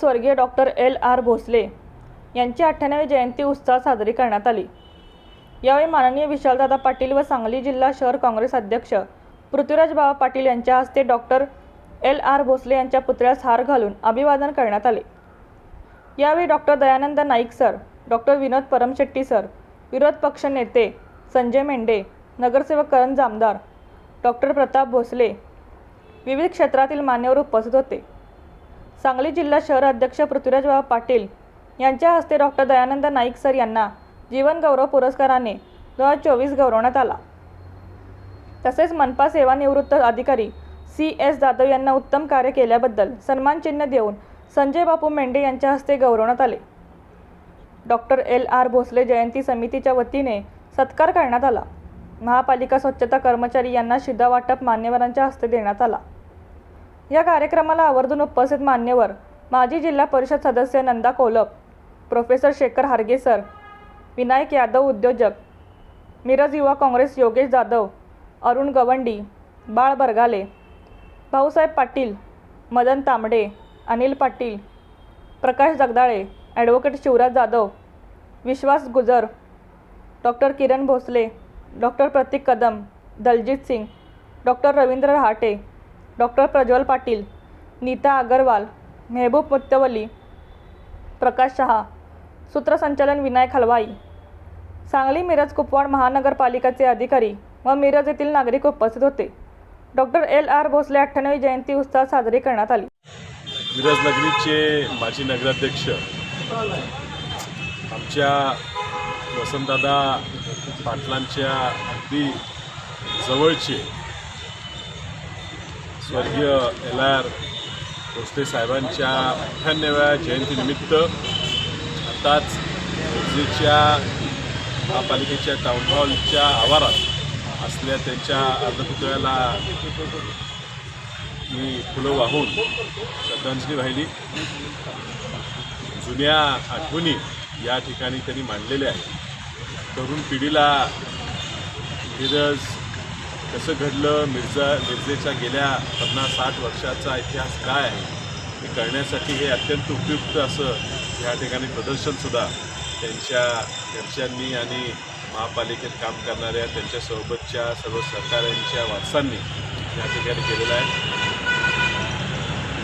स्वर्गीय doctor L R Bhosale यांची अठ्ठ्याण्णवी जयंती उत्साहात साजरी करण्यात आली. यावेळी माननीय विशालदादा पाटील व सांगली जिल्हा शहर काँग्रेस अध्यक्ष पृथ्वीराज बाबा पाटील यांच्या हस्ते डॉक्टर एल आर भोसले यांच्या पुतळ्यास हार घालून अभिवादन करण्यात आले. यावेळी doctor Dayanand Naik sir doctor Vinod Paramshetti sir विरोध पक्ष नेते संजय मेंढे नगरसेवक करण जामदार डॉक्टर प्रताप भोसले विविध क्षेत्रातील मान्यवर उपस्थित होते. सांगली जिल्हा शहर अध्यक्ष पृथ्वीराज बाबा पाटील यांच्या हस्ते डॉक्टर दयानंद नाईक सर यांना जीवनगौरव पुरस्काराने दोन हजार चोवीस गौरवण्यात आला. तसेच मनपा सेवानिवृत्त अधिकारी सी एस जाधव यांना उत्तम कार्य केल्याबद्दल सन्मान चिन्ह देऊन संजय बापू मेंढे यांच्या हस्ते गौरवण्यात आले. Doctor L. आर. भोसले जयंती समितीच्या वतीने सत्कार करण्यात आला. महापालिका स्वच्छता कर्मचारी यांना शिधा वाटप मान्यवरांच्या हस्ते देण्यात आला. या कार्यक्रमाला आवर्जून उपस्थित मान्यवर माजी जिल्हा परिषद सदस्य नंदा कोलप प्रोफेसर शेखर हार्गे सर विनायक यादव उद्योजक मिरज युवा काँग्रेस योगेश जाधव अरुण गवंडी बाळ Bargale Bhausaheb Patil Madan Tambade Anil Patil Prakash Jagdale advocate Shivraj Jadhav Vishwas Gujar doctor Kiran Bhosale doctor Pratik Kadam Daljit Singh doctor Ravindra Rahate doctor Prajwal Patil Neeta Agarwal Mehboob Muttawali Prakash Shah सूत्रसंचालन विनायक हलवाई सांगली मिरज कुपवाड महानगरपालिकेचे अधिकारी व मिरज येथील नागरिक उपस्थित होते. Doctor L. R. Bhosale अठ्ठ्याण्णवी जयंती उत्साहात साजरी करण्यात आली. मिरज नगरीचे माजी नगराध्यक्ष आमच्या वसंतदादा पाटलांच्या अगदी जवळचे स्वर्गीय एल आर भोसले साहेबांच्या अठ्ठ्याण्णव्या जयंतीनिमित्त आताच भोसलेच्या महापालिकेच्या टाउन हॉलच्या आवारात असल्या त्यांच्या अर्धपुतळ्याला मी फुलं वाहून श्रद्धांजली वाहिली. जुन्या आठवणी या ठिकाणी त्यांनी मांडलेल्या आहेत. तरुण पिढीला मिरज कसं घडलं मिर्झा मिरजेच्या गेल्या पन्नास साठ वर्षाचा इतिहास काय आहे? हे कळण्यासाठी हे अत्यंत उपयुक्त असं या ठिकाणी प्रदर्शनसुद्धा त्यांच्या घरच्यांनी आणि महापालिकेत काम करणाऱ्या त्यांच्यासोबतच्या सर्व सहकाऱ्यांच्या वारसांनी या ठिकाणी केलेलं आहे.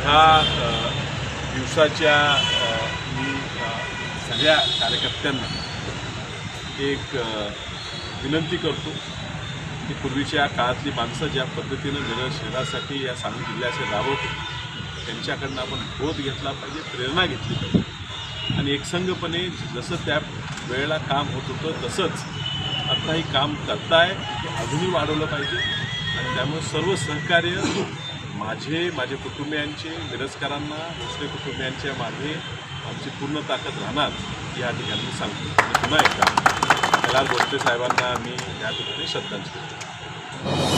ह्या दिवसाच्या मी सगळ्या कार्यकर्त्यांना एक विनंती करतो की पूर्वीच्या काळातली माणसं ज्या पद्धतीनं मिरज शहरासाठी या सांगली जिल्ह्याचे राबवत होते त्यांच्याकडनं आपण बोध घेतला पाहिजे प्रेरणा घेतली पाहिजे. आणि एकसंघपणे जसं त्या वेळेला काम होत होतं तसंच आत्ताही काम करताय ते अजूनही वाढवलं पाहिजे. आणि त्यामुळे सर्व सहकार्य माझे माझे कुटुंबियांचे मिरजकरांना दुसरे कुटुंबियांच्या मागे आमची पूर्ण ताकद राहणार या ठिकाणी मी सांगतो. पुन्हा एकदा. गोष्टी साहेबांना मी या ठिकाणी श्रद्धांजली